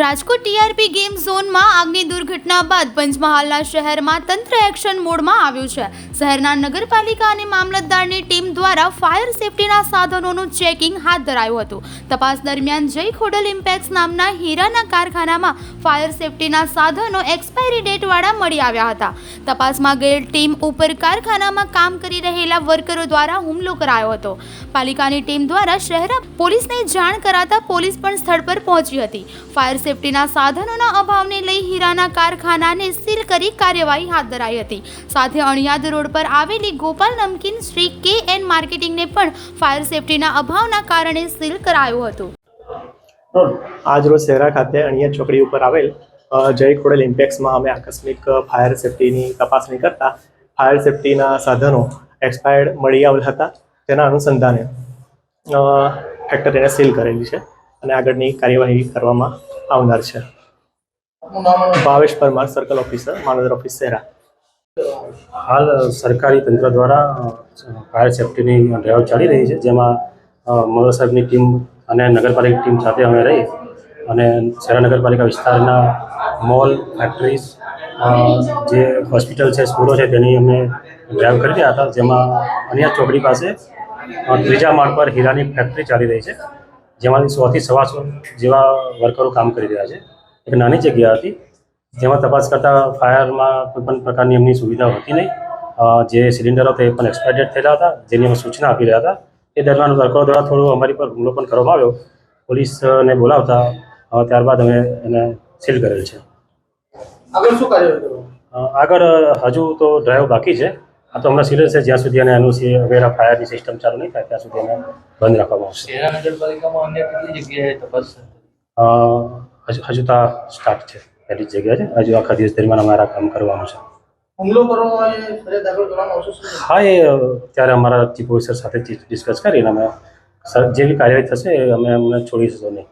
Rajkot TRP game ઝોનમાં આગની દુર્ઘટના બાદ પંચમહાલના શહેરમાં તંત્ર એક્શન મોડમાં આવ્યું છે. શહેરના નગરપાલિકા અને મામલતદારની ટીમ દ્વારા ફાયર સેફટીના સાધનોનું ચેકિંગ હાથ ધરાયું હતું. તપાસ દરમિયાન જય ખોડલ ઇમ્પેક્સ નામના હીરાના કારખાનામાં ફાયર સેફટીના સાધનો એક્સપાયરી ડેટવાળા મળી આવ્યા હતા. તપાસમાં ગયેલ ટીમ ઉપર કારખાનામાં કામ કરી રહેલા વર્કરો દ્વારા હુમલો કરાયો હતો. પાલિકાની ટીમ દ્વારા શહેર પોલીસને જાણ કરાતા પોલીસ પણ સ્થળ પર પહોંચી હતી. ફાયર સેફટીના સાધનોના અભાવને લઈ હીરાના કારખાનાને સીલ કરી કાર્યવાહી હાથ ધરાઈ હતી. સાથે અણિયાદ રોડ પર આવેલી ગોપાલ નમકીન શ્રી કે એન માર્કેટિંગને પણ ફાયર સેફટીના અભાવના કારણે સીલ કરાયું હતું. આજરોજ શહેરા ખાતે અણિયા ચોકડી ઉપર આવેલ જય ખોડેલ ઇમ્પેક્સમાં અમે આકસ્મિક ફાયર સેફટીની તપાસણી કરતા ફાયર સેફટીના સાધનો એક્સપાયર્ડ મળી આવેલ હતા તેના અનુસંધાને ફેક્ટરીને સીલ કરેલી છે અને આગળની કાર્યવાહી કરવામાં આવનાર છે. Bhavesh Parmar circle officer Manavadar office Sera. હાલ સરકારી તંત્ર દ્વારા ફાયર સેફટીની ડ્રાઈવ ચાલી રહી છે જેમાં અ, સાહેબની ટીમ અને નગરપાલિકા ટીમ સાથે અમે રહી અને શહેરા નગરપાલિકા વિસ્તારના મોલ ફેક્ટરીઝ જે હોસ્પિટલ છે, સ્કૂલો છે, તેની અમે ડ્રાઈવ કરી રહ્યા હતા, જેમાં અનિયા ચોકડી પાસે ત્રીજા માળ પર હીરાની ફેક્ટરી ચાલી રહી છે, જેમાંથી સોથી સવાસો જેવા વર્કરો કામ કરી રહ્યા છે. એક નાની જગ્યા હતી, જેમાં તપાસ કરતાં ફાયરમાં કોઈપણ પ્રકારની એમની સુવિધા હતી નહીં. જે સિલિન્ડરો તે પણ એક્સપાયર થયેલા હતા, જેની અમે સૂચના આપી રહ્યા હતા. એ દરમિયાન વર્કરો દ્વારા થોડું અમારી પર હુમલો પણ કરવામાં આવ્યો. પોલીસને બોલાવતા ત્યારબાદ અમે એને સીલ કરેલ છે. આગળ શું કાર્યવાહી આગળ હજુ તો ડ્રાઈવ બાકી છે. આ તો હમણાં સિરિયસ છે. જ્યાં સુધી એને એનું વગેરે ફાયરની સિસ્ટમ ચાલુ નહીં થાય ત્યાં સુધી એને બંધ રાખવામાં આવશે. શહેરા નગરપાલિકામાં અન્ય કેટલી જગ્યાએ તપાસ હજુ હજુ તો સ્ટાર્ટ છે. પહેલી જગ્યા છે. હજુ આખા દિવસ દરમિયાન અમારા કામ કરવાનું છે. હુમલો હા એ ત્યારે અમારા ચીફ ઓફિસર સાથે ડિસ્કસ કરીને અમે જેવી જે બી કાર્યવાહી થશે એ અમે અમને છોડીશું નહીં.